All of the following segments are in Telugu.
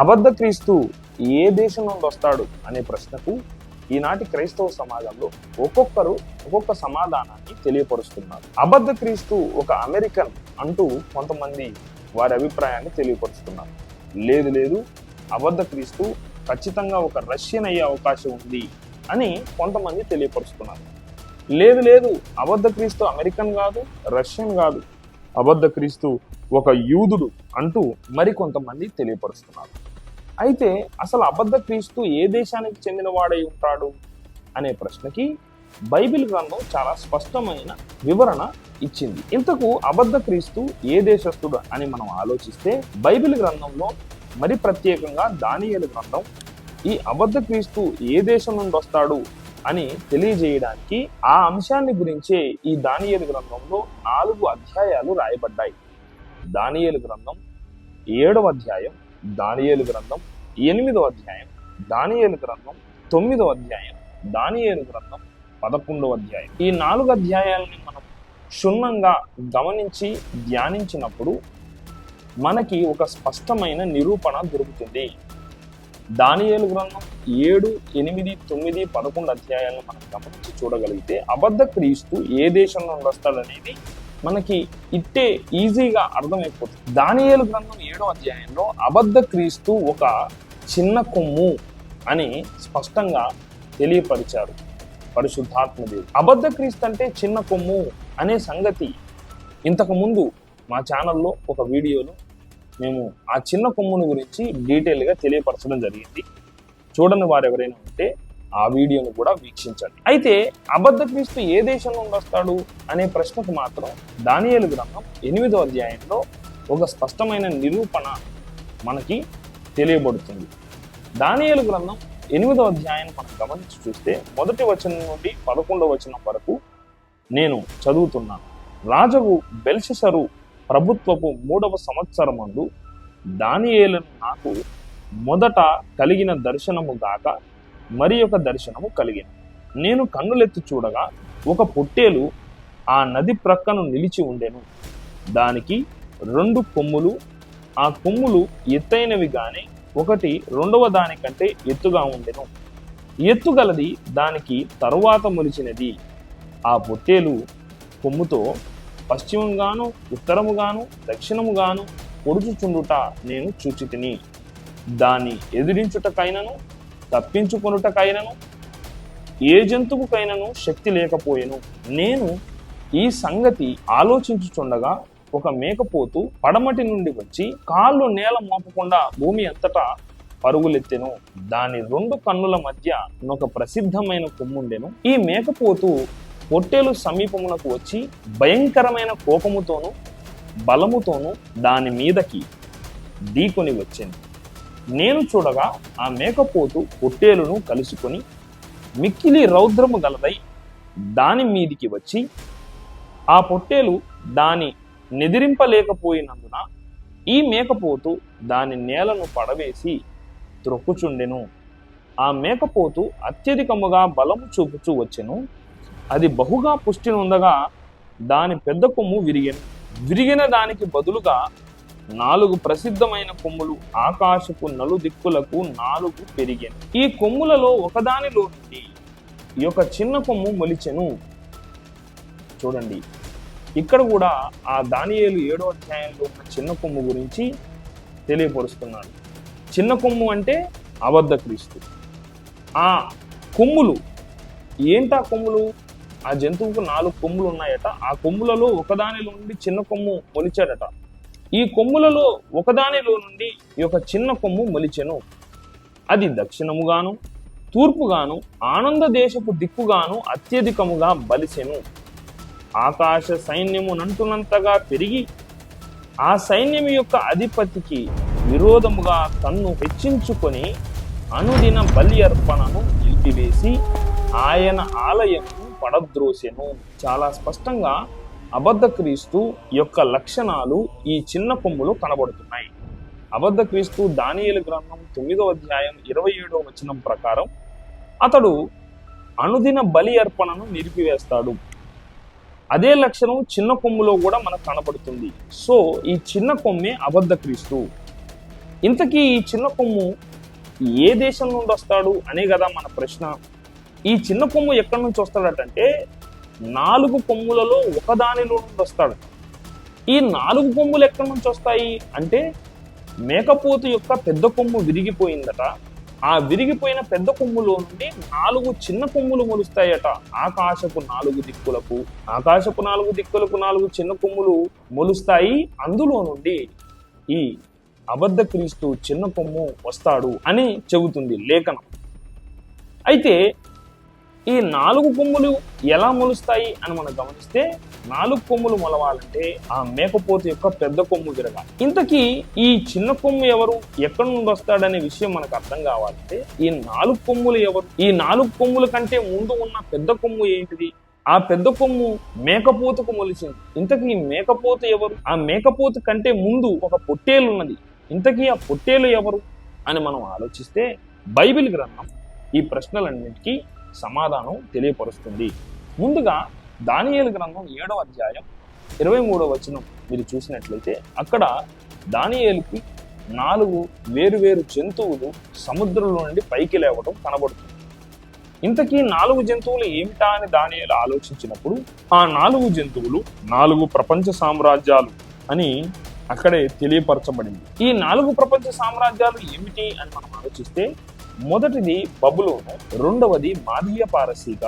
అబద్ధ క్రీస్తు ఏ దేశం నుండి వస్తాడు అనే ప్రశ్నకు ఈనాటి క్రైస్తవ సమాజంలో ఒక్కొక్కరు ఒక్కొక్క సమాధానాన్ని తెలియపరుస్తున్నారు. అబద్ధ క్రీస్తు ఒక అమెరికన్ అంటూ కొంతమంది వారి అభిప్రాయాన్ని తెలియపరుస్తున్నారు. లేదు లేదు అబద్ధ క్రీస్తు ఖచ్చితంగా ఒక రష్యన్ అయ్యే అవకాశం ఉంది అని కొంతమంది తెలియపరుస్తున్నారు. లేదు లేదు అబద్ధ క్రీస్తు అమెరికన్ కాదు రష్యన్ కాదు. అబద్ధ క్రీస్తు ఒక యూదుడు అంటూ మరికొంతమంది తెలియపరుస్తున్నారు. అయితే అసలు అబద్ధ క్రీస్తు ఏ దేశానికి చెందినవాడై ఉంటాడు అనే ప్రశ్నకి బైబిల్ గ్రంథం చాలా స్పష్టమైన వివరణ ఇచ్చింది. ఇంతకు అబద్ధ క్రీస్తు ఏ దేశస్థుడు అని మనం ఆలోచిస్తే బైబిల్ గ్రంథంలో మరి ప్రత్యేకంగా దానియలు గ్రంథం ఈ అబద్ధ క్రీస్తు ఏ దేశం నుండి వస్తాడు అని తెలియజేయడానికి ఆ అంశాన్ని గురించే ఈ దానియలు గ్రంథంలో నాలుగు అధ్యాయాలు రాయబడ్డాయి. దానియలు గ్రంథం ఏడవ అధ్యాయం దానియలు గ్రంథం ఎనిమిదో అధ్యాయం దానియేలు గ్రంథం తొమ్మిదో అధ్యాయం దానియేలు గ్రంథం పదకొండవ అధ్యాయం. ఈ నాలుగు అధ్యాయాలని మనం క్షుణ్ణంగా గమనించి ధ్యానించినప్పుడు మనకి ఒక స్పష్టమైన నిరూపణ దొరుకుతుంది. దానియేలు గ్రంథం ఏడు ఎనిమిది తొమ్మిది పదకొండు అధ్యాయాలను మనం గమనించి చూడగలిగితే అబద్ధ క్రీస్తు ఏ దేశంలో వస్తాడనేది మనకి ఇట్టే ఈజీగా అర్థమైపోతుంది. దానియేలు గ్రంథం ఏడో అధ్యాయంలో అబద్ధ క్రీస్తు ఒక చిన్న కొమ్ము అని స్పష్టంగా తెలియపరిచారు పరిశుద్ధాత్మదేవి అబద్ధ క్రీస్తు అంటే చిన్న కొమ్ము అనే సంగతి ఇంతకుముందు మా ఛానల్లో ఒక వీడియోలో మేము ఆ చిన్న కొమ్ముని గురించి డీటెయిల్గా తెలియపరచడం జరిగింది. చూడని వారు ఎవరైనా ఉంటే ఆ వీడియోను కూడా వీక్షించండి. అయితే అబద్ధ క్రీస్తు ఏ దేశం నుండి వస్తాడు అనే ప్రశ్నకు మాత్రం దానియలు గ్రంథం ఎనిమిదో అధ్యాయంలో ఒక స్పష్టమైన నిరూపణ మనకి తెలియబడుతుంది. దానియలు గ్రంథం ఎనిమిదో అధ్యాయం మనం గమనించి చూస్తే మొదటి వచనం నుండి పదకొండవ వచనం వరకు నేను చదువుతున్నాను. రాజవు బెల్షసరు ప్రభుత్వపు మూడవ సంవత్సరమందు దానియేలను నాకు మొదట కలిగిన దర్శనము గాక మరి ఒక దర్శనము కలిగింది నేను కన్నులెత్తి చూడగా ఒక పొట్టేలు ఆ నది ప్రక్కను నిలిచి ఉండెను. దానికి రెండు కొమ్ములు ఆ కొమ్ములు ఎత్తైనవి గాని ఒకటి రెండవ దానికంటే ఎత్తుగా ఉండెను. ఎత్తుగలది దానికి తరువాత మొలిచినది. ఆ పొట్టేలు కొమ్ముతో పశ్చిమంగాను ఉత్తరముగాను దక్షిణముగాను పొడుచుచుండుట నేను చూచితిని. దాన్ని ఎదిరించుటకైనను తప్పించుకొనుటకైనను ఏ జంతువుకైనను శక్తి లేకపోయెను. నేను ఈ సంగతి ఆలోచించుచుండగా ఒక మేకపోతు పడమటి నుండి వచ్చి కాళ్ళు నేల మోపకుండా భూమి అంతటా పరుగులెత్తెను. దాని రెండు కన్నుల మధ్య ఒక ప్రసిద్ధమైన కొమ్ముండెను. ఈ మేకపోతు పొట్టేలు సమీపమునకు వచ్చి భయంకరమైన కోపముతోనూ బలముతోనూ దాని మీదకి ఢీకొని వచ్చింది నేను చూడగా ఆ మేకపోతు పొట్టేలును కలుసుకొని మిక్కిలి రౌద్రము గలదై దాని మీదికి వచ్చి ఆ పొట్టేలు దాని నిదిరింపలేకపోయినందున ఈ మేకపోతు దాని నేలను పడవేసి త్రొక్కుచుండెను. ఆ మేకపోతు అత్యధికముగా బలము చూపుచూ వచ్చెను. అది బహుగా పుష్టినుందగా దాని పెద్ద కొమ్ము విరిగెను. విరిగిన దానికి బదులుగా నాలుగు ప్రసిద్ధమైన కొమ్ములు ఆకాశపు నలు దిక్కులకు నాలుగు పెరిగాను ఈ కొమ్ములలో ఒకదానిలో నుండి ఈ యొక్క చిన్న కొమ్ము మొలిచెను. చూడండి. ఇక్కడ కూడా ఆ దానియేలు ఏడో అధ్యాయంలో ఉన్న చిన్న కొమ్ము గురించి తెలియపరుస్తున్నాడు. చిన్న కొమ్ము అంటే అబద్ధ క్రీస్తు. ఆ కొమ్ములు ఏంటా కొమ్ములు? ఆ జంతువుకు నాలుగు కొమ్ములు ఉన్నాయట. ఆ కొమ్ములలో ఒకదానిలో నుండి చిన్న కొమ్ము మొలిచాడట. ఈ కొమ్ములలో ఒకదానిలో నుండి ఈ యొక్క చిన్న కొమ్ము మొలిచెను. అది దక్షిణముగాను తూర్పుగాను ఆనంద దేశపు దిక్కుగాను అత్యధికముగా బలిసెను ఆకాశ సైన్యము నంటునంతగా పెరిగి ఆ సైన్యం యొక్క అధిపతికి విరోధముగా తన్ను హెచ్చించుకొని అనుదిన బలి అర్పణను నిలిపివేసి ఆయన ఆలయము పడద్రోసెను. చాలా స్పష్టంగా అబద్ధ క్రీస్తు యొక్క లక్షణాలు ఈ చిన్న కొమ్ములో కనబడుతున్నాయి. అబద్ధ క్రీస్తు దానియలు గ్రంథం తొమ్మిదవ అధ్యాయం ఇరవై ఏడవ వచనం ప్రకారం అతడు అనుదిన బలి అర్పణను నిలిపివేస్తాడు. అదే లక్షణం చిన్న కొమ్ములో కూడా మనకు కనబడుతుంది. సో ఈ చిన్న కొమ్మే అబద్ధ క్రీస్తు. ఇంతకీ ఈ చిన్న కొమ్ము ఏ దేశం నుండి వస్తాడు అనే కదా మన ప్రశ్న. ఈ చిన్న కొమ్ము ఎక్కడి నుంచి వస్తాడటంటే నాలుగు కొమ్ములలో ఒకదానిలో నుండి వస్తాడు. ఈ నాలుగు కొమ్ములు ఎక్కడి నుంచి వస్తాయి? అంటే మేకపోతు యొక్క పెద్ద కొమ్ము విరిగిపోయిందట. ఆ విరిగిపోయిన పెద్ద కొమ్ములో నుండి నాలుగు చిన్న కొమ్ములు మొలుస్తాయట. ఆకాశపు నాలుగు దిక్కులకు ఆకాశపు నాలుగు దిక్కులకు నాలుగు చిన్న కొమ్ములు మొలుస్తాయి. అందులో నుండి ఈ అబద్ధ క్రీస్తు చిన్న కొమ్ము వస్తాడు అని చెబుతుంది లేఖనం. అయితే ఈ నాలుగు కొమ్ములు ఎలా మొలుస్తాయి అని మనం గమనిస్తే నాలుగు కొమ్ములు మొలవాలంటే ఆ మేకపోతు యొక్క పెద్ద కొమ్ము తిరగాలి ఇంతకీ ఈ చిన్న కొమ్ము ఎవరు? ఎక్కడి నుండి వస్తాడనే విషయం మనకు అర్థం కావాలంటే ఈ నాలుగు కొమ్ములు ఎవరు? ఈ నాలుగు కొమ్ముల కంటే ముందు ఉన్న పెద్ద కొమ్ము ఏంటిది? ఆ పెద్ద కొమ్ము మేకపోతుకు మొలిచింది. ఇంతకీ ఈ మేకపోతు ఎవరు? ఆ మేకపోతు కంటే ముందు ఒక పొట్టేలు ఉన్నది. ఇంతకీ ఆ పొట్టేలు ఎవరు? అని మనం ఆలోచిస్తే బైబిల్ గ్రంథం ఈ ప్రశ్నలన్నింటికీ సమాధానం తెలియపరుస్తుంది. ముందుగా దానియేలు గ్రంథం ఏడవ అధ్యాయం ఇరవై మూడవ వచనం మీరు చూసినట్లయితే అక్కడ దానియేలుకి నాలుగు వేరువేరు జంతువులు సముద్రంలో నుండి పైకి లేవడం కనబడుతుంది. ఇంతకీ నాలుగు జంతువులు ఏమిటా అని దానియాలు ఆలోచించినప్పుడు ఆ నాలుగు జంతువులు నాలుగు ప్రపంచ సామ్రాజ్యాలు అని అక్కడే తెలియపరచబడింది. ఈ నాలుగు ప్రపంచ సామ్రాజ్యాలు ఏమిటి అని మనం ఆలోచిస్తే మొదటిది బబులోను రెండవది మాదీయ పారసీక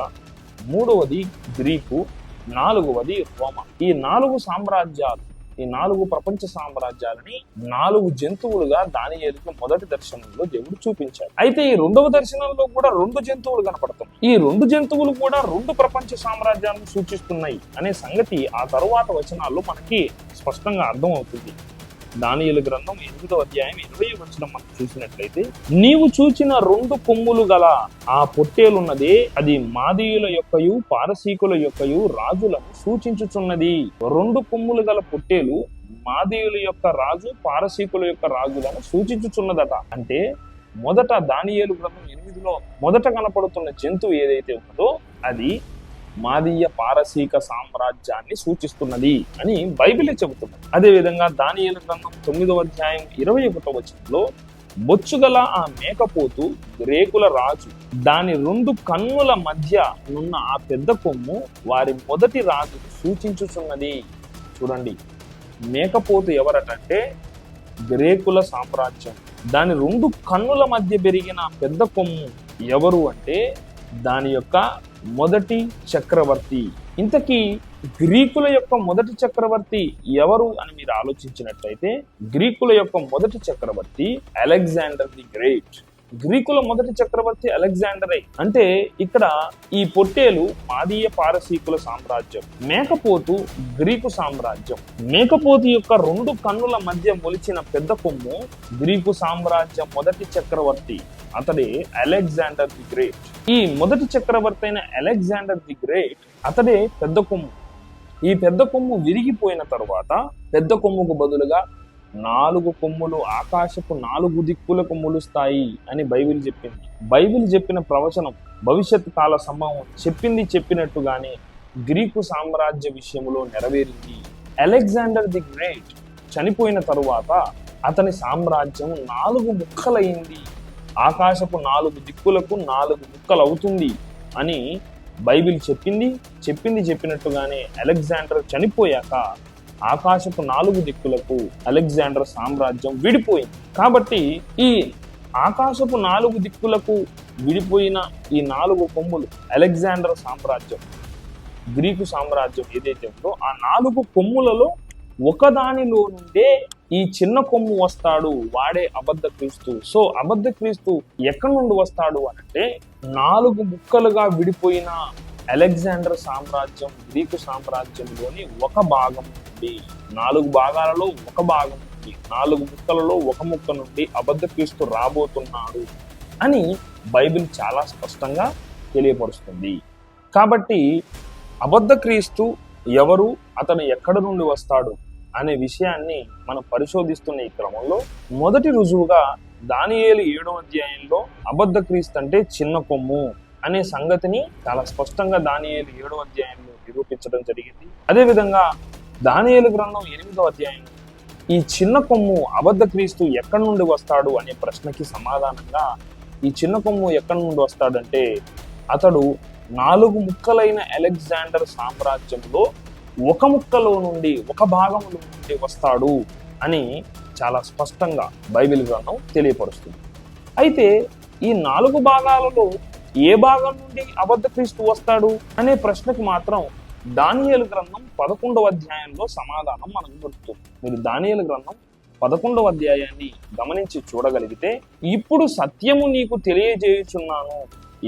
మూడవది గ్రీకు నాలుగవది రోమ. ఈ నాలుగు సామ్రాజ్యాలు ఈ నాలుగు ప్రపంచ సామ్రాజ్యాలని నాలుగు జంతువులుగా దాని దానియేలుకు మొదటి దర్శనంలో దేవుడు చూపించాడు. అయితే ఈ రెండవ దర్శనంలో కూడా రెండు జంతువులు కనపడతాయి. ఈ రెండు జంతువులు కూడా రెండు ప్రపంచ సామ్రాజ్యాలను సూచిస్తున్నాయి అనే సంగతి ఆ తరువాత వచనాల్లో మనకి స్పష్టంగా అర్థమవుతుంది. దానియుల గ్రంథం ఎనిమిదో అధ్యాయం ఇరవై వచ్చిన మనం చూసినట్లయితే నీవు చూచిన రెండు కొమ్ములు గల ఆ పొట్టేలున్నది అది మాదీయుల యొక్కయు పారసీకుల యొక్కయు రాజులను సూచించుచున్నది. రెండు కొమ్ములు గల పొట్టేలు మాదీయుల యొక్క రాజు పారసీకుల యొక్క రాజులను సూచించుచున్నదట. అంటే మొదట దానియేలు గ్రంథం ఎనిమిదిలో మొదట కనపడుతున్న జంతువు ఏదైతే ఉన్నదో అది మాదీయ పారసీక సామ్రాజ్యాన్ని సూచిస్తున్నది అని బైబిలే చెబుతున్నది. అదేవిధంగా దానియేలు గ్రంథం తొమ్మిదవ అధ్యాయం ఇరవై ఒకటో వచనంలో బొచ్చుగల ఆ మేకపోతు గ్రేకుల రాజు దాని రెండు కన్నుల మధ్య నున్న ఆ పెద్ద కొమ్ము వారి మొదటి రాజు సూచించుచున్నది. చూడండి మేకపోతు ఎవరటంటే గ్రేకుల సామ్రాజ్యం. దాని రెండు కన్నుల మధ్య పెరిగిన పెద్ద కొమ్ము ఎవరు అంటే దాని యొక్క మొదటి చక్రవర్తి. ఇంతకీ గ్రీకుల యొక్క మొదటి చక్రవర్తి ఎవరు అని మీరు ఆలోచించినట్లయితే గ్రీకుల యొక్క మొదటి చక్రవర్తి అలెగ్జాండర్ ది గ్రేట్. గ్రీకుల మొదటి చక్రవర్తి అలెగ్జాండరే. అంటే ఇక్కడ ఈ పొట్టేలు మాదీయ పారసీకుల సామ్రాజ్యం మేకపోతు గ్రీకు సామ్రాజ్యం. మేకపోతు యొక్క రెండు కన్నుల మధ్య మొలిచిన పెద్ద కొమ్ము గ్రీకు సామ్రాజ్యం మొదటి చక్రవర్తి అతడే అలెగ్జాండర్ ది గ్రేట్. ఈ మొదటి చక్రవర్తి అయిన అలెగ్జాండర్ ది గ్రేట్ అతడే పెద్ద కొమ్ము. ఈ పెద్ద కొమ్ము విరిగిపోయిన తర్వాత పెద్ద కొమ్ముకు బదులుగా నాలుగు కొమ్ములు ఆకాశపు నాలుగు దిక్కులకు మొలుస్తాయి అని బైబిల్ చెప్పింది. బైబిల్ చెప్పిన ప్రవచనం భవిష్యత్ కాల సంభవం చెప్పింది చెప్పినట్టుగానే గ్రీకు సామ్రాజ్య విషయంలో నెరవేరింది. అలెగ్జాండర్ ది గ్రేట్ చనిపోయిన తరువాత అతని సామ్రాజ్యం నాలుగు ముక్కలైంది. ఆకాశపు నాలుగు దిక్కులకు నాలుగు ముక్కలు అవుతుంది అని బైబిల్ చెప్పింది చెప్పింది చెప్పినట్టుగానే అలెగ్జాండర్ చనిపోయాక ఆకాశపు నాలుగు దిక్కులకు అలెగ్జాండర్ సామ్రాజ్యం విడిపోయింది. కాబట్టి ఈ ఆకాశపు నాలుగు దిక్కులకు విడిపోయిన ఈ నాలుగు కొమ్ములు అలెగ్జాండర్ సామ్రాజ్యం గ్రీకు సామ్రాజ్యం ఏదైతే ఉందో ఆ నాలుగు కొమ్ములలో ఒకదానిలో నుండే ఈ చిన్న కొమ్ము వస్తాడు వాడే అబద్ధ క్రీస్తు. సో అబద్ధ క్రీస్తు ఎక్కడి నుండి వస్తాడు అనంటే నాలుగు ముక్కలుగా విడిపోయిన అలెగ్జాండర్ సామ్రాజ్యం గ్రీకు సామ్రాజ్యంలోని ఒక భాగం నుండి నాలుగు భాగాలలో ఒక భాగం నుండి నాలుగు ముక్కలలో ఒక ముక్క నుండి అబద్ధ క్రీస్తు రాబోతున్నాడు అని బైబిల్ చాలా స్పష్టంగా తెలియపరుస్తుంది. కాబట్టి అబద్ధ క్రీస్తు ఎవరు అతను ఎక్కడి నుండి వస్తాడు అనే విషయాన్ని మనం పరిశోధిస్తున్న ఈ క్రమంలో మొదటి రుజువుగా దానియేలు ఏడో అధ్యాయంలో అబద్ధ క్రీస్తు అంటే చిన్న కొమ్ము అనే సంగతిని చాలా స్పష్టంగా దానియేలు ఏడో అధ్యాయంలో నిరూపించడం జరిగింది. అదేవిధంగా దానియేలు గ్రంథం ఎనిమిదో అధ్యాయం. ఈ చిన్న కొమ్ము అబద్ధ క్రీస్తు ఎక్కడి నుండి వస్తాడు అనే ప్రశ్నకి సమాధానంగా ఈ చిన్న కొమ్ము ఎక్కడి నుండి వస్తాడంటే అతడు నాలుగు ముక్కలైన అలెగ్జాండర్ సామ్రాజ్యంలో ఒక ముక్కలో నుండి ఒక భాగంలో నుండి వస్తాడు అని చాలా స్పష్టంగా బైబిల్ గ్రంథం తెలియపరుస్తుంది. అయితే ఈ నాలుగు భాగాలలో ఏ భాగం నుండి అబద్ధ క్రీస్తు వస్తాడు అనే ప్రశ్నకి మాత్రం దానియలు గ్రంథం పదకొండవ అధ్యాయంలో సమాధానం మనకు దొరుకుతుంది. మీరు దానియలు గ్రంథం పదకొండవ అధ్యాయాన్ని గమనించి చూడగలిగితే ఇప్పుడు సత్యము నీకు తెలియజేయుచున్నాను.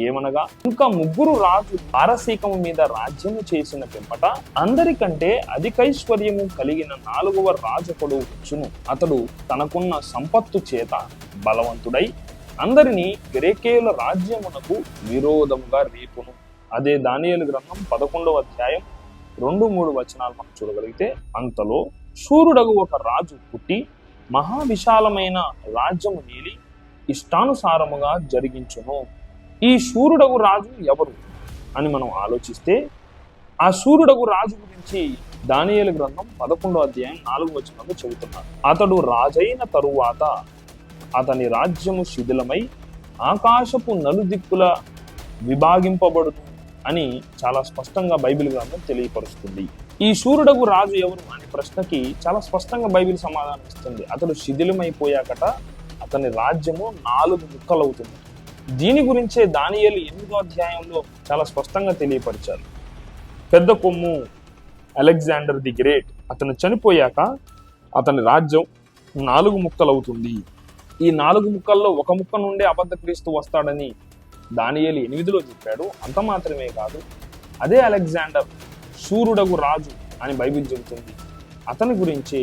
ఏమనగా ఇంకా ముగ్గురు రాజు పారసీకము మీద రాజ్యము చేసిన పిమ్మట అందరికంటే అధికైశ్వర్యము కలిగిన నాలుగవ రాజకుడు వచ్చును. అతడు తనకున్న సంపత్తు చేత బలవంతుడై అందరినీ గ్రేకేయుల రాజ్యమునకు విరోధముగా రేపును అదే దానియలు గ్రంథం పదకొండవ అధ్యాయం రెండు మూడు వచనాలు మనం చూడగలిగితే అంతలో శూరుడగు ఒక రాజు పుట్టి మహావిశాలమైన రాజ్యము నీలి ఇష్టానుసారముగా జరిగించును. ఈ శూరుడగు రాజు ఎవరు అని మనం ఆలోచిస్తే ఆ శూరుడగు రాజు గురించి దానియలు గ్రంథం పదకొండో అధ్యాయం నాలుగు వచనంలో చెబుతున్నారు. అతడు రాజైన తరువాత అతని రాజ్యము శిథిలమై ఆకాశపు నలుదిక్కుల విభాగింపబడుతుంది అని చాలా స్పష్టంగా బైబిల్ గ్రంథం తెలియపరుస్తుంది. ఈ శూరుడగు రాజు ఎవరు అనే ప్రశ్నకి చాలా స్పష్టంగా బైబిల్ సమాధానం ఇస్తుంది. అతడు శిథిలమైపోయాకట అతని రాజ్యము నాలుగు ముక్కలవుతుంది. దీని గురించే దానియలు ఎనిమిదో అధ్యాయంలో చాలా స్పష్టంగా తెలియపరిచారు. పెద్ద కొమ్ము అలెగ్జాండర్ ది గ్రేట్ అతను చనిపోయాక అతని రాజ్యం నాలుగు ముక్కలవుతుంది. ఈ నాలుగు ముక్కల్లో ఒక ముక్క నుండే అబద్ధ క్రీస్తు వస్తాడని దానియేలు ఎనిమిదిలో చెప్పాడు. అంత మాత్రమే కాదు అదే అలెగ్జాండర్ శూరుడగు రాజు అని బైబిల్ చెబుతుంది. అతని గురించి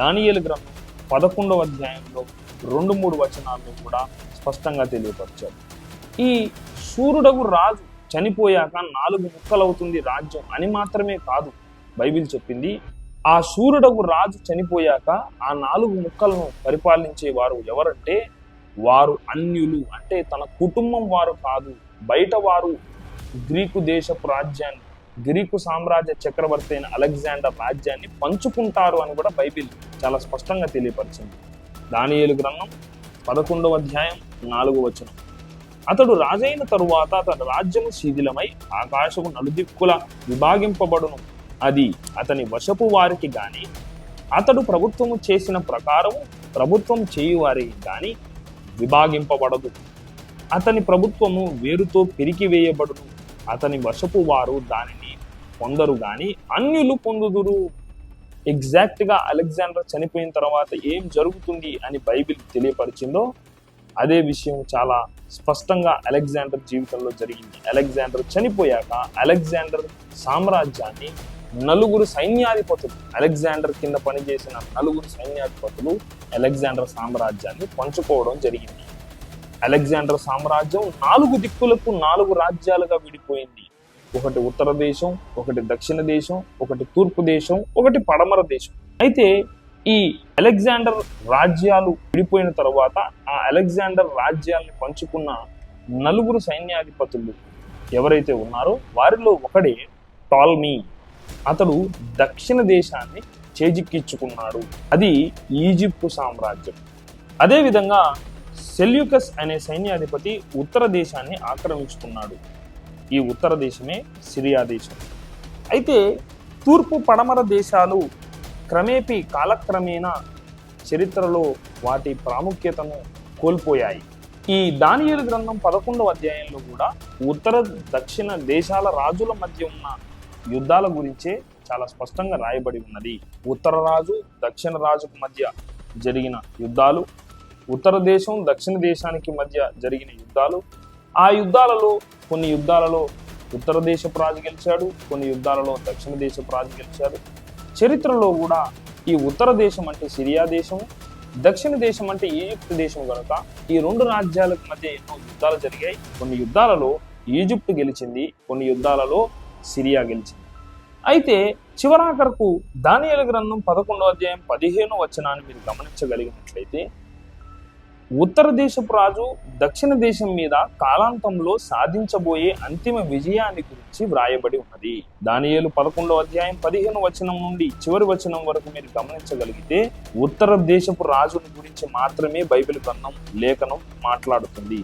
దానియేలు గ్రంథం పదకొండవ అధ్యాయంలో రెండు మూడు వచనాల్లో కూడా స్పష్టంగా తెలియపరిచారు ఈ శూరుడగు రాజు చనిపోయాక నాలుగు ముక్కలవుతుంది రాజ్యం అని మాత్రమే కాదు బైబిల్ చెప్పింది. ఆ శూరుడగు రాజు చనిపోయాక ఆ నాలుగు ముక్కలను పరిపాలించే వారు ఎవరంటే వారు అన్యులు. అంటే తన కుటుంబం వారు కాదు. బయట వారు గ్రీకు దేశపు రాజ్యాన్ని గ్రీకు సామ్రాజ్య చక్రవర్తి అయిన అలెగ్జాండర్ రాజ్యాన్ని పంచుకుంటారు అని కూడా బైబిల్ చాలా స్పష్టంగా తెలియపరిచింది. దానియేలు గ్రంథం పదకొండవ అధ్యాయం నాలుగు వచనం. అతడు రాజైన తరువాత అతని రాజ్యము శిథిలమై ఆకాశము నలుదిక్కుల విభాగింపబడును. అది అతని వశపు వారికి గాని అతడు ప్రభుత్వము చేసిన ప్రకారము ప్రభుత్వం చేయువారికి గాని విభాగింపబడదు. అతని ప్రభుత్వము వేరుతో పెరికివేయబడును అతని వశపు వారు దానిని పొందరు గాని అన్యులు పొందుదురు. ఎగ్జాక్ట్గా అలెగ్జాండర్ చనిపోయిన తర్వాత ఏం జరుగుతుంది అని బైబిల్ తెలియపరిచిందో అదే విషయం చాలా స్పష్టంగా అలెగ్జాండర్ జీవితంలో జరిగింది. అలెగ్జాండర్ చనిపోయాక అలెగ్జాండర్ సామ్రాజ్యాన్ని నలుగురు సైన్యాధిపతులు అలెగ్జాండర్ కింద పనిచేసిన నలుగురు సైన్యాధిపతులు అలెగ్జాండర్ సామ్రాజ్యాన్ని పంచుకోవడం జరిగింది. అలెగ్జాండర్ సామ్రాజ్యం నాలుగు దిక్కులకు నాలుగు రాజ్యాలుగా విడిపోయింది. ఒకటి ఉత్తర దేశం ఒకటి దక్షిణ దేశం ఒకటి తూర్పు దేశం ఒకటి పడమర దేశం. అయితే ఈ అలెగ్జాండర్ రాజ్యాలు విడిపోయిన తర్వాత ఆ అలెగ్జాండర్ రాజ్యాల్ని పంచుకున్న నలుగురు సైన్యాధిపతులు ఎవరైతే ఉన్నారో వారిలో ఒకడే టాల్మీ. అతడు దక్షిణ దేశాన్ని చేజిక్కించుకున్నాడు. అది ఈజిప్టు సామ్రాజ్యం. అదేవిధంగా సెల్యూకస్ అనే సైన్యాధిపతి ఉత్తర దేశాన్ని ఆక్రమించుకున్నాడు. ఈ ఉత్తర దేశమే సిరియా దేశం. అయితే తూర్పు పడమర దేశాలు క్రమేపీ కాలక్రమేణా చరిత్రలో వాటి ప్రాముఖ్యతను కోల్పోయాయి. ఈ దానియలు గ్రంథం పదకొండవ అధ్యాయంలో కూడా ఉత్తర దక్షిణ దేశాల రాజుల మధ్య ఉన్న యుద్ధాల గురించే చాలా స్పష్టంగా రాయబడి ఉన్నది. ఉత్తర రాజు దక్షిణ రాజుకు మధ్య జరిగిన యుద్ధాలు ఉత్తర దేశం దక్షిణ దేశానికి మధ్య జరిగిన యుద్ధాలు. ఆ యుద్ధాలలో కొన్ని యుద్ధాలలో ఉత్తర దేశపు రాజు గెలిచాడు కొన్ని యుద్ధాలలో దక్షిణ దేశపు రాజు గెలిచాడు. చరిత్రలో కూడా ఈ ఉత్తర దేశం అంటే సిరియా దేశం దక్షిణ దేశం అంటే ఈజిప్ట్ దేశం కనుక ఈ రెండు రాజ్యాలకు మధ్య ఎన్నో యుద్ధాలు జరిగాయి. కొన్ని యుద్ధాలలో ఈజిప్ట్ గెలిచింది కొన్ని యుద్ధాలలో సిరియా గెలిచింది. అయితే చివరాఖరకు దానియల గ్రంథం పదకొండవ అధ్యాయం పదిహేను వచనాన్ని మీరు గమనించగలిగినట్లయితే ఉత్తర దేశపు రాజు దక్షిణ దేశం మీద కాలాంతంలో సాధించబోయే అంతిమ విజయాన్ని గురించి వ్రాయబడి ఉన్నది. దానియేలు పదకొండో అధ్యాయం పదిహేను వచనం నుండి చివరి వచనం వరకు మీరు గమనించగలిగితే ఉత్తర దేశపు రాజుని గురించి మాత్రమే బైబిల్ గ్రంథం లేఖనం మాట్లాడుతుంది.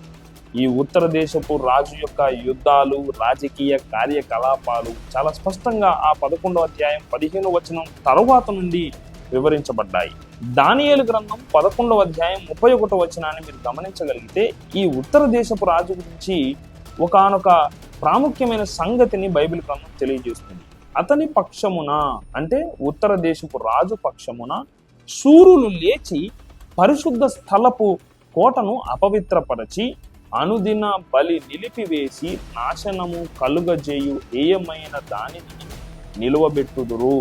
ఈ ఉత్తర దేశపు రాజు యొక్క యుద్ధాలు రాజకీయ కార్యకలాపాలు చాలా స్పష్టంగా ఆ పదకొండవ అధ్యాయం పదిహేను వచనం తరువాత నుండి వివరించబడ్డాయి. దానియేలు గ్రంథం పదకొండవ అధ్యాయం ముప్పై ఒకటో వచనాన్ని మీరు గమనించగలిగితే ఈ ఉత్తర దేశపు రాజు గురించి ఒకానొక ప్రాముఖ్యమైన సంగతిని బైబిల్ గ్రంథం తెలియజేస్తుంది. అతని పక్షమున అంటే ఉత్తర దేశపు రాజు పక్షమున సూర్యులు లేచి పరిశుద్ధ స్థలపు కోటను అపవిత్రపరచి అనుదిన బలి నిలిపివేసి నాశనము కలుగజేయు ఏయమైన దానిని నిలువబెట్టుదురు.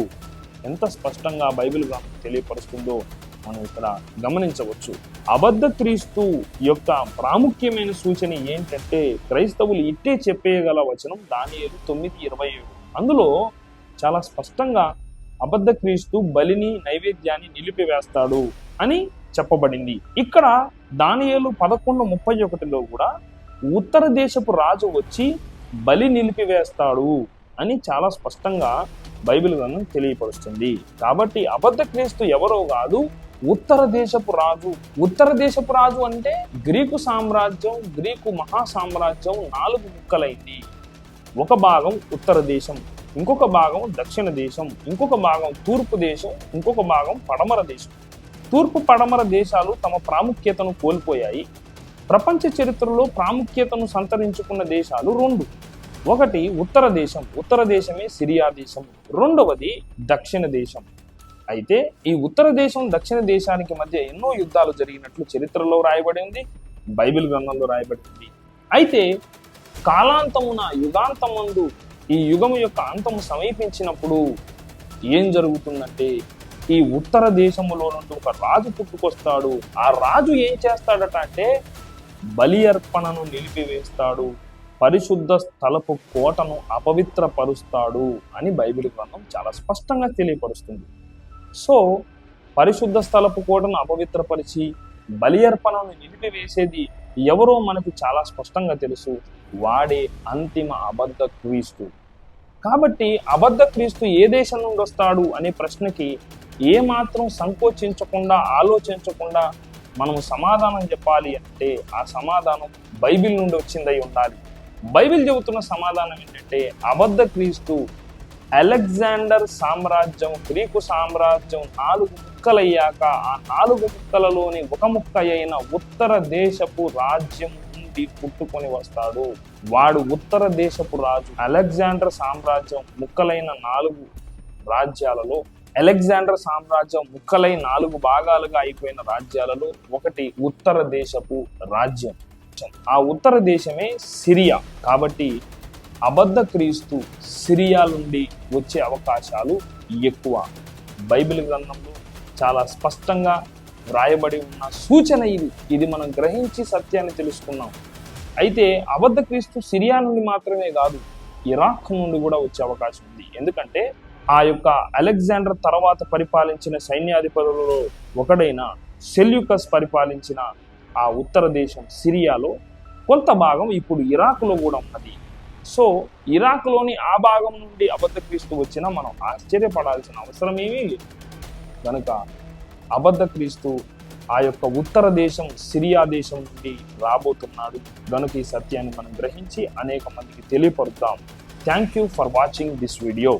ఎంత స్పష్టంగా బైబిల్ తెలియపరుస్తుందో మనం ఇక్కడ గమనించవచ్చు. అబద్ధ క్రీస్తు యొక్క ప్రాముఖ్యమైన సూచన ఏంటంటే క్రైస్తవులు ఇట్టే చెప్పేయగల వచనం దానియేలు తొమ్మిది ఇరవై ఏడు. అందులో చాలా స్పష్టంగా అబద్ధ క్రీస్తు బలిని నైవేద్యాన్ని నిలిపివేస్తాడు అని చెప్పబడింది. ఇక్కడ దానియేలు పదకొండు ముప్పై ఒకటిలో కూడా ఉత్తర దేశపు రాజు వచ్చి బలి నిలిపివేస్తాడు అని చాలా స్పష్టంగా బైబిల్ గ్రంథం తెలియపరుస్తుంది. కాబట్టి అబద్ధ క్రీస్తు ఎవరో కాదు ఉత్తర దేశపు రాజు. ఉత్తర దేశపు రాజు అంటే గ్రీకు సామ్రాజ్యం గ్రీకు మహా సామ్రాజ్యం నాలుగు ముక్కలైంది. ఒక భాగం ఉత్తర దేశం ఇంకొక భాగం దక్షిణ దేశం ఇంకొక భాగం తూర్పు దేశం ఇంకొక భాగం పడమర దేశం. తూర్పు పడమర దేశాలు తమ ప్రాముఖ్యతను కోల్పోయాయి. ప్రపంచ చరిత్రలో ప్రాముఖ్యతను సంతరించుకున్న దేశాలు రెండు. ఒకటి ఉత్తర దేశం ఉత్తర దేశమే సిరియా దేశం. రెండవది దక్షిణ దేశం. అయితే ఈ ఉత్తర దేశం దక్షిణ దేశానికి మధ్య ఎన్నో యుద్ధాలు జరిగినట్లు చరిత్రలో రాయబడి ఉంది బైబిల్ గ్రంథంలో రాయబడి ఉంది అయితే కాలాంతమున యుగాంతమందు ఈ యుగము యొక్క అంతము సమీపించినప్పుడు ఏం జరుగుతుందంటే ఈ ఉత్తర దేశములో నుండి ఒక రాజు పుట్టుకొస్తాడు. ఆ రాజు ఏం చేస్తాడట అంటే బలి అర్పణను నిలిపివేస్తాడు. పరిశుద్ధ స్థలపు కోటను అపవిత్రపరుస్తాడు అని బైబిల్ గ్రంథం చాలా స్పష్టంగా తెలియపరుస్తుంది. సో పరిశుద్ధ స్థలపు కోటను అపవిత్రపరిచి బలి అర్పణను నిలిపివేసేది ఎవరో మనకి చాలా స్పష్టంగా తెలుసు. వాడే అంతిమ అబద్ధ క్రీస్తు. కాబట్టి అబద్ధ క్రీస్తు ఏ దేశం నుండి వస్తాడు అనే ప్రశ్నకి ఏ మాత్రం సంకోచించకుండా ఆలోచించకుండా మనం సమాధానం చెప్పాలి అంటే ఆ సమాధానం బైబిల్ నుండి వచ్చిందై ఉండాలి. బైబిల్ చెబుతున్న సమాధానం ఏంటంటే అబద్ధ క్రీస్తు అలెగ్జాండర్ సామ్రాజ్యం గ్రీకు సామ్రాజ్యం నాలుగు ముక్కలయ్యాక ఆ నాలుగు ముక్కలలోని ఒక ముక్క అయిన ఉత్తర దేశపు రాజ్యం నుండి పుట్టుకొని వస్తాడు. వాడు ఉత్తర దేశపు రాజు. అలెగ్జాండర్ సామ్రాజ్యం ముక్కలైన నాలుగు రాజ్యాలలో అలెగ్జాండర్ సామ్రాజ్యం ముక్కలై నాలుగు భాగాలుగా అయిపోయిన రాజ్యాలలో ఒకటి ఉత్తర దేశపు రాజ్యం. ఆ ఉత్తర దేశమే సిరియా. కాబట్టి అబద్ధ క్రీస్తు సిరియా నుండి వచ్చే అవకాశాలు ఎక్కువ. బైబిల్ గ్రంథంలో చాలా స్పష్టంగా వ్రాయబడి ఉన్న సూచన ఇది. ఇది మనం గ్రహించి సత్యాన్ని తెలుసుకున్నాం. అయితే అబద్ధ క్రీస్తు సిరియా నుండి మాత్రమే కాదు ఇరాక్ నుండి కూడా వచ్చే అవకాశం ఉంది. ఎందుకంటే ఆ యొక్క అలెగ్జాండర్ తర్వాత పరిపాలించిన సైన్యాధిపతులలో ఒకడైన సెల్యుకస్ పరిపాలించిన ఆ ఉత్తర దేశం సిరియాలో కొంత భాగం ఇప్పుడు ఇరాక్లో కూడా ఉన్నది. సో ఇరాక్లోని ఆ భాగం నుండి అబద్ధక్రీస్తు వచ్చిన వచ్చినా మనం ఆశ్చర్యపడాల్సిన అవసరం ఏమీ లేదు. కనుక అబద్ధక్రీస్తు ఆ యొక్క ఉత్తర దేశం సిరియా దేశం నుండి రాబోతున్నాడు. గనుక ఈ సత్యాన్ని మనం గ్రహించి అనేక మందికి తెలియపరుద్దాం. Thank you for watching this video